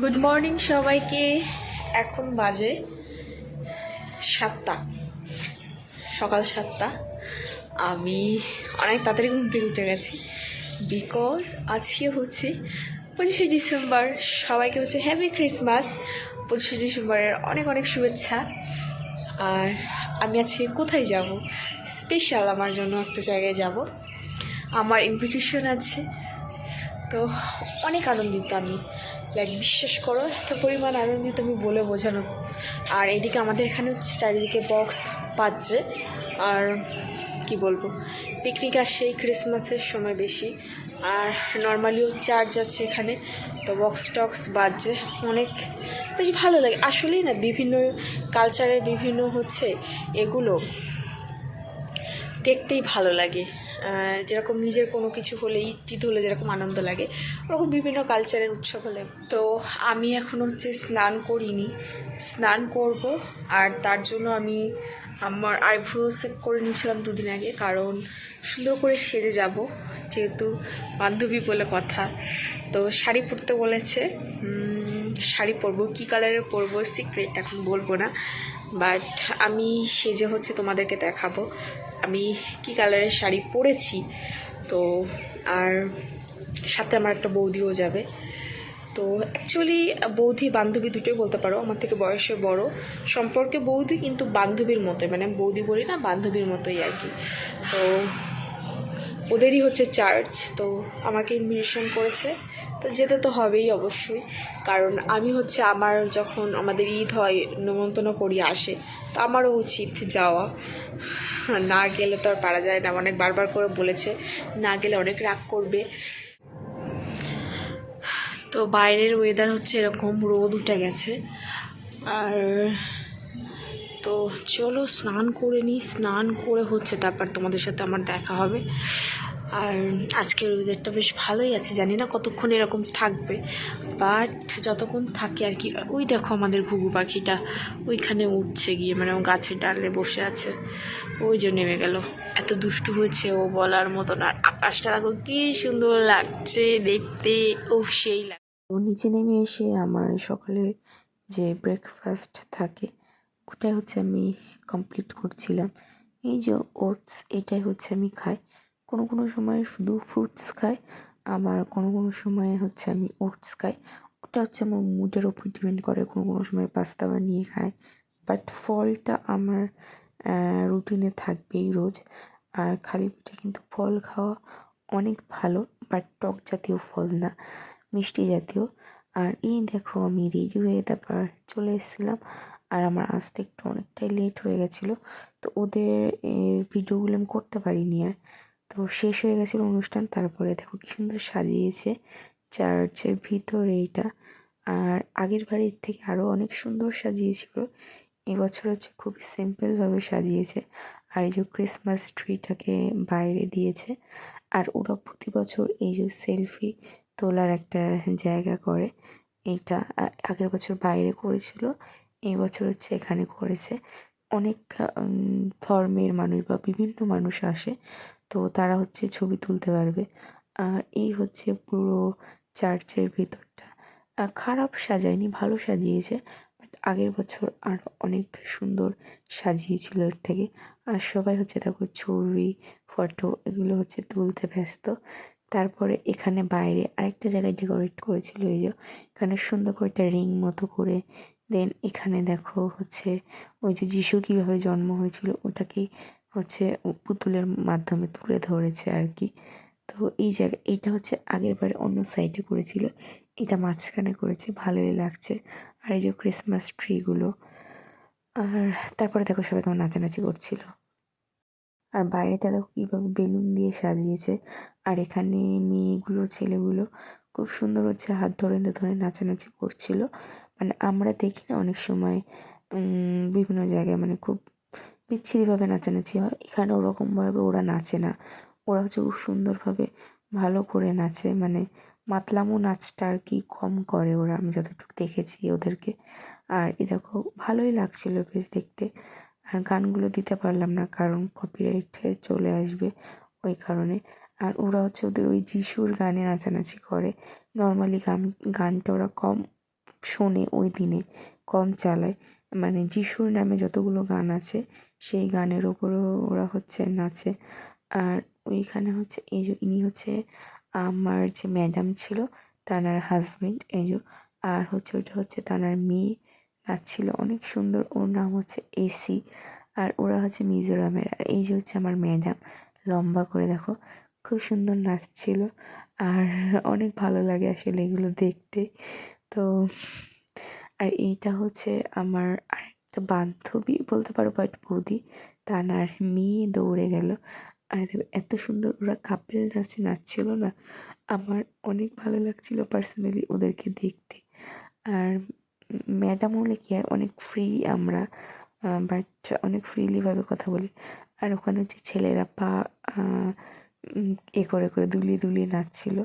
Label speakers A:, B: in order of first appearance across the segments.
A: Good morning সবাইকে। এখন বাজে সাতটা। সকাল সাতটা। আমি অনেক তাড়াতাড়ি ঘুম থেকে উঠে গেছি। বিকজ আজকে হচ্ছে পঁচিশে ডিসেম্বর। সবাইকে হচ্ছে হ্যাপি ক্রিসমাস পঁচিশে ডিসেম্বরের অনেক অনেক শুভেচ্ছা। আর আমি আজকে কোথায় যাব? স্পেশাল আমার জন্য একটা জায়গায় যাব। আমার ইনভিটেশন আছে। তো অনেক আনন্দিত আমি। লাইক বিশ্বাস করো এত পরিমাণ আনন্দিত আমি বলে বোঝানো। আর এদিকে আমাদের এখানে হচ্ছে চারিদিকে বক্স বাজছে। আর কি বলব পিকনিক আসে ক্রিসমাসের সময় বেশি। আর নর্মালিও চার্জ আছে এখানে, তো বক্স টক্স বাজছে অনেক। বেশ ভালো লাগে। আসলেই না, বিভিন্ন কালচারের বিভিন্ন হচ্ছে এগুলো দেখতেই ভালো লাগে। যেরকম নিজের কোনো কিছু হলে ঈদ হলে যেরকম আনন্দ লাগে, ওরকম বিভিন্ন কালচারের উৎসব হলে। তো আমি এখন হচ্ছে স্নান করিনি। স্নান করব আর তার জন্য আমি আমার আইব্রো সেট করে নিয়েছিলাম দুদিন আগে, কারণ সুন্দর করে সেজে যাব, যেহেতু বান্ধবী বলে কথা। তো শাড়ি পরতে বলেছে শাড়ি পরবো, কী কালারের পরবো সিক্রেট এখন বলব না। বাট আমি সেজে হচ্ছে তোমাদেরকে দেখাবো। আমি কি কালারের শাড়ি পরেছি? তো আর সাথে আমার একটা বৌদিও যাবে। তো অ্যাকচুয়ালি বৌদি, বান্ধবী দুটোই বলতে পারো, আমার থেকে বয়সে বড়। সম্পর্কে বৌদি কিন্তু বান্ধবীর মতোই মানে বৌদি বলি না, বান্ধবীর মতোই আর কি। তো ওদেরই হচ্ছে চার্চ তো আমাকে ইনভিটেশন করেছে। তো যেতে তো হবেই অবশ্যই, কারণ আমি হচ্ছে আমার যখন আমাদের ঈদ হয় নিমন্ত্রণ করি আসে, তো আমারও উচিত যাওয়া। না গেলে তো আর পারা যায় না, অনেক বারবার করে বলেছে, না গেলে অনেক রাগ করবে। তো বাইরের ওয়েদার হচ্ছে এরকম, রোদ উঠে গেছে। আর তো চলো স্নান করে নিই স্নান করে হচ্ছে তারপর তোমাদের সাথে আমার দেখা হবে। আর আজকের ওয়েদারটা বেশ ভালোই আছে, জানি না কতক্ষণ এরকম থাকবে। বাট যতক্ষণ থাকে আর কি, ওই দেখো আমাদের ঘুঘু পাখিটা ওইখানে উঠছে গিয়ে মানে ও গাছের ডালে বসে আছে। ওই যে নেমে গেল। এত দুষ্টু হয়েছে ও বলার মতন, আর আকাশটা দেখো কি সুন্দর লাগছে দেখতে। ও সেই লাগে
B: ও নিচে নেমে এসে আমার সকালের যে ব্রেকফাস্ট থাকে ওটাই হচ্ছে আমি কমপ্লিট করছিলাম। এই যে ওটস এটাই হচ্ছে আমি খাই। কোনো কোনো সময় শুধু ফ্রুটস খাই, আবার কোনো কোনো সময় হচ্ছে আমি ওটস খাই। ওটা হচ্ছে আমার মুডের ওপর ডিপেন্ড করে, কোনো কোনো সময় পাস্তা বানিয়ে খাই। বাট ফলটা আমার রুটিনে থাকবেই রোজ। আর খালি পেটে কিন্তু ফল খাওয়া অনেক ভালো বাট টক জাতীয় ফল না, মিষ্টি জাতীয়। আর এই দেখো আমি রেডি হয়ে তারপর চলে এসেছিলাম। আর আমার আসতে একটু অনেকটাই লেট হয়ে গেছিল। তো ওদের ভিডিওগুলো আমি করতে পারিনি আর। তো শেষ হয়ে গেছিল অনুষ্ঠান, তারপরে দেখো কি সুন্দর সাজিয়েছে চার্চের ভিতরে এইটা আর আগের বাড়ির থেকে আরও অনেক সুন্দর সাজিয়েছিল। এবছর হচ্ছে খুবই সিম্পলভাবে সাজিয়েছে। আর এই যে ক্রিসমাস ট্রিটাকে বাইরে দিয়েছে। আর ওরা প্রতি বছর এই যে সেলফি তোলার একটা জায়গা করে। এইটা আগের বছর বাইরে করেছিল। এই বছর হচ্ছে এখানে করেছে। অনেক ধর্মের মানুষ বা বিভিন্ন মানুষ আসে, তো তারা হচ্ছে ছবি তুলতে পারবে। আর এই হচ্ছে পুরো চার্চের ভিতরটা। খারাপ সাজায়নি, ভালো সাজিয়েছে বাট আগের বছর আরও অনেক সুন্দর সাজিয়েছিল এর থেকে। আর সবাই হচ্ছে দেখো ছবি, ফটো এগুলো হচ্ছে তুলতে ব্যস্ত। তারপরে এখানে বাইরে আরেকটা জায়গায় ডেকোরেট করেছিল এই যে, এখানে সুন্দর করে একটা রিং মতো করে দেন এখানে দেখো হচ্ছে ওই যে যিশু কীভাবে জন্ম হয়েছিল ওটাকেই হচ্ছে পুতুলের মাধ্যমে তুলে ধরেছে আর কি তো এই জায়গা এইটা হচ্ছে আগের বারে অন্য সাইডে করেছিল, এটা মাঝখানে করেছে, ভালোই লাগছে। আর এই যে ক্রিসমাস ট্রিগুলো আর তারপরে দেখো সবাই কেমন নাচানাচি করছিল। আর বাইরেটা দেখো কীভাবে বেলুন দিয়ে সাজিয়েছে, আর এখানে মেয়েগুলো, ছেলেগুলো খুব সুন্দর হচ্ছে হাত ধরে ধরে নাচানাচি করছিল। মানে আমরা দেখি না অনেক সময় বিভিন্ন জায়গায় মানে খুব বিচ্ছিরিভাবে নাচানাচি হয়। এখানে ওরকমভাবে ওরা নাচে না। ওরা হচ্ছে খুব সুন্দরভাবে ভালো করে নাচে। মানে মাতলামো নাচটা আর কি কম করে ওরা। আমি যতটুকু দেখেছি ওদেরকে। আর এ দেখো, ভালোই লাগছিল বেশ দেখতে। আর গানগুলো দিতে পারলাম না কারণ কপিরাইট চলে আসবে ওই কারণে। আর ওরা হচ্ছে ওদের ওই যিশুর গানে নাচানাচি করে। নর্মালি গান, গানটা ওরা কম শোনে ওই দিনে, কম চালায়। মানে যিশুর নামে যতগুলো গান আছে, সেই গানের ওপরও ওরা হচ্ছে নাচে। আর ওইখানে হচ্ছে, এই যে ইনি হচ্ছে আমার যে ম্যাডাম ছিল, তানার হাজবেন্ড, এই যে, আর হচ্ছে ওইটা হচ্ছে তানার মেয়ে নাচছিল। অনেক সুন্দর, ওর নাম হচ্ছে এসি। আর ওরা হচ্ছে মিজোরামের। আর এই যে হচ্ছে আমার ম্যাডাম, লম্বা করে দেখো, খুব সুন্দর নাচছিল। আর অনেক ভালো লাগে আসলে এগুলো দেখতে। তো আর এইটা হচ্ছে আমার আরেকটা বান্ধবী বলতে পারো বাট বৌদি, তানার মেয়ে দৌড়ে গেল। আর এত সুন্দর ওরা কাপেল নাচে নাচছিল না। আমার অনেক ভালো লাগছিল পার্সোনালি ওদেরকে দেখতে। আর ম্যাডাম হলে কি হয়, অনেক ফ্রি আমরা বাট অনেক ফ্রিলিভাবে কথা বলি। আর ওখানে হচ্ছে ছেলেরা পা এ করে করে দুলিয়ে দুলিয়ে নাচছিল।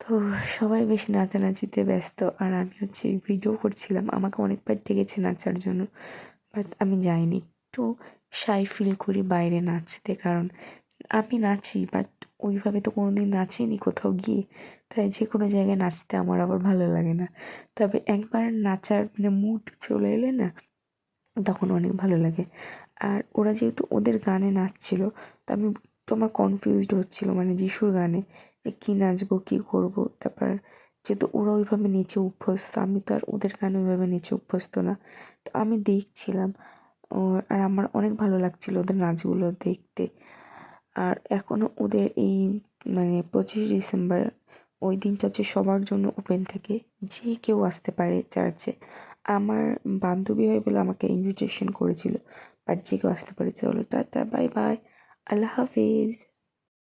B: তো সবাই বেশ নাচানাচিতে ব্যস্ত আর আমি হচ্ছে ভিডিও করছিলাম। আমাকে অনেকবার ডেকেছে নাচার জন্য বাট আমি যাইনি। একটু শাই ফিল করি বাইরে নাচতে, কারণ আমি নাচি বাট ওইভাবে তো কোনো দিন নাচিনি কোথাও গিয়ে। তাই যে কোনো জায়গায় নাচতে আমার আবার ভালো লাগে না। তবে একবার নাচার মানে মুড চলে এলে না, তখন অনেক ভালো লাগে। আর ওরা যেহেতু ওদের গানে নাচছিল, তো আমি তো আমার কনফিউজড হচ্ছিল মানে যিশুর গানে। কী নাচবো, কী করব, তারপর যেহেতু ওরা ওইভাবে নেচে অভ্যস্ত, আমি তো আর ওদের গানে ওইভাবে নেচে অভ্যস্ত না। তো আমি দেখছিলাম আর আমার অনেক ভালো লাগছিল ওদের নাচগুলো দেখতে। আর এখনও ওদের এই মানে পঁচিশ ডিসেম্বর ওই দিনটা হচ্ছে সবার জন্য ওপেন থাকে, যে কেউ আসতে পারে চার্চে। আমার বান্ধবী হয় বলে আমাকে ইনভিটেশন করেছিল বাট যে কেউ আসতে পারে, চলো টাটা বাই বাই আল্লাহ হাফিজ।